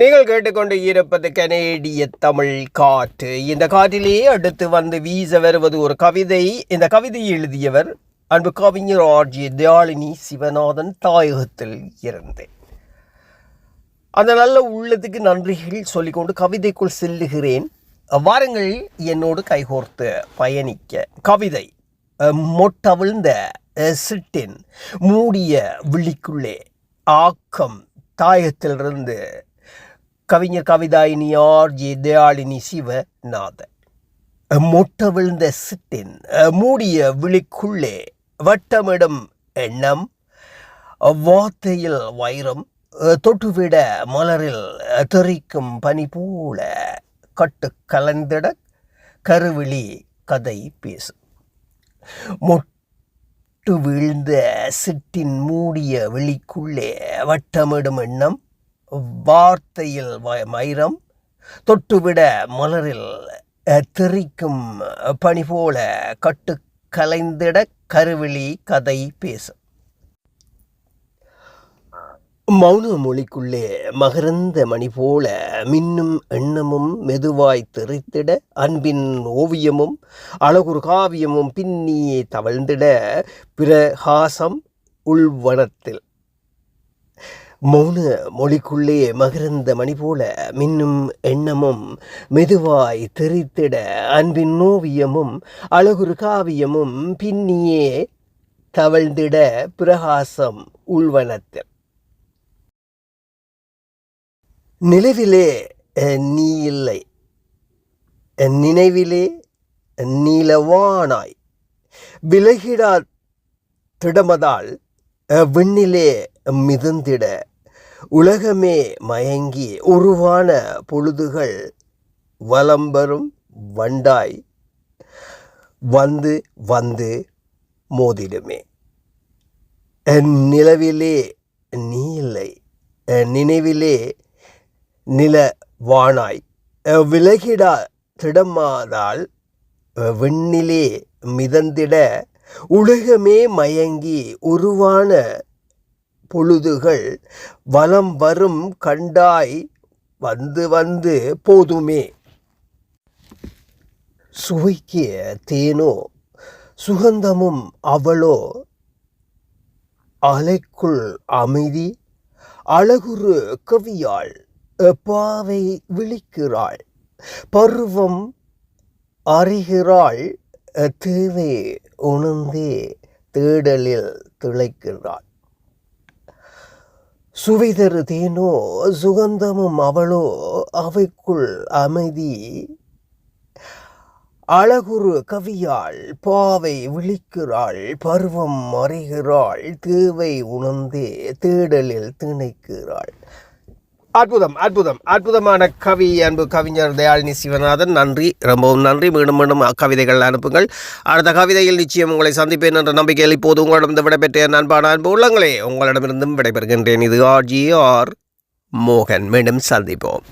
நீங்கள் கேட்டுக்கொண்டு இருப்பது கனேடிய தமிழ் காற்று. இந்த காற்றிலே அடுத்து வந்து வீச வருவது ஒரு கவிதை. இந்த கவிதையை எழுதியவர் அன்பு கவிஞர் ஆர்ஜி தயாளினி சிவநாதன் தாயகத்தில் இருந்து. அந்த நல்ல உள்ளத்துக்கு நன்றிகள் சொல்லிக்கொண்டு கவிதைக்குள் செல்லுகிறேன். வாருங்கள் என்னோடு கைகோர்த்து பயணிக்க. கவிதை மொட்டவிழ்ந்த சிட்டின் மூடிய விழிக்குள்ளே ஆக்கம் தாயத்திலிருந்து கவிஞர் கவிதாயினி ஆர்ஜி தயாளினி சிவநாதன். மொட்ட விழுந்த சிட்டின் மூடிய விழிக்குள்ளே வட்டமிடும் எண்ணம் வார்த்தையில் வைரம் தொட்டுவிட மலரில் தெறிக்கும் பனி போல கட்டு கலந்திட கருவிழி கதை பேசும். மொட்டு வீழ்ந்த சிட்டின் மூடிய வெளிக்குள்ளே வட்டமிடும் எண்ணம் வார்த்தையில் வ- வைரம் தொட்டுவிட மலரில் தெறிக்கும் பனி போல கட்டு கலைந்திட கருவிழி கதை பேசும் மௌன மொழிக்குள்ளே மகரந்த மணி போல மின்னும் எண்ணமும் மெதுவாய் தெரித்திட அன்பின் ஓவியமும் அழகுரு காவியமும் பின்னியே தவழ்ந்திட பிரகாசம் உள்வனத்தில். மௌன மொழிக்குள்ளே மகரந்த மணி போல மின்னும் எண்ணமும் மெதுவாய் தெரித்திட அன்பின் ஓவியமும் அழகுரு காவியமும் பின்னியே தவழ்ந்திட பிரகாசம் உள்வனத்தில். நிலவிலே நீ இல்லை நினைவிலே நீலவானாய் விலகிடா திடமதால் விண்ணிலே மிதந்திட உலகமே மயங்கி உருவான பொழுதுகள் வலம்பரும் வண்டாய். வந்து வந்து மோதிடுமே. நிலவிலே நீ இல்லை. நினைவிலே நில வானாய். விலகிடா திடமாதால் விண்ணிலே மிதந்திட. உலகமே மயங்கி உருவான பொழுதுகள் வலம் வரும் கண்டாய் வந்து வந்து போதுமே. சுவைக்கிய தேனோ சுகந்தமும் அவளோ. அலைக்குள் அமைதி அழகுரு கவியாள் பாவை விழிக்கிறாள். பருவம் அறிகிறாள் தேவை உணர்ந்தே தேடலில் திளைக்கிறாள். சுவைதரு தேனோ சுகந்தமும் அவளோ அவைக்குள் அமைதி. அழகுரு கவியாள் பாவை விழிக்கிறாள் பருவம் மறைகிறாள் தேவை உணர்ந்தே தேடலில் திணைக்கிறாள். அற்புதம் அற்புதம். அற்புதமான கவி அன்பு கவிஞர் தயாளினி சிவநாதன் நன்றி. ரொம்பவும் நன்றி. மீண்டும் மீண்டும் கவிதைகள் அனுப்புங்கள். அடுத்த கவிதையில் நிச்சயம் உங்களை சந்திப்பேன் என்ற நம்பிக்கையில் இப்போது உங்களிடம் விடைபெற்ற நண்பான அன்பு உள்ளங்களே உங்களிடமிருந்தும் விடைபெறுகின்றேன். இது ஆர்ஜி ஆர் மோகன். மீண்டும் சந்திப்போம்.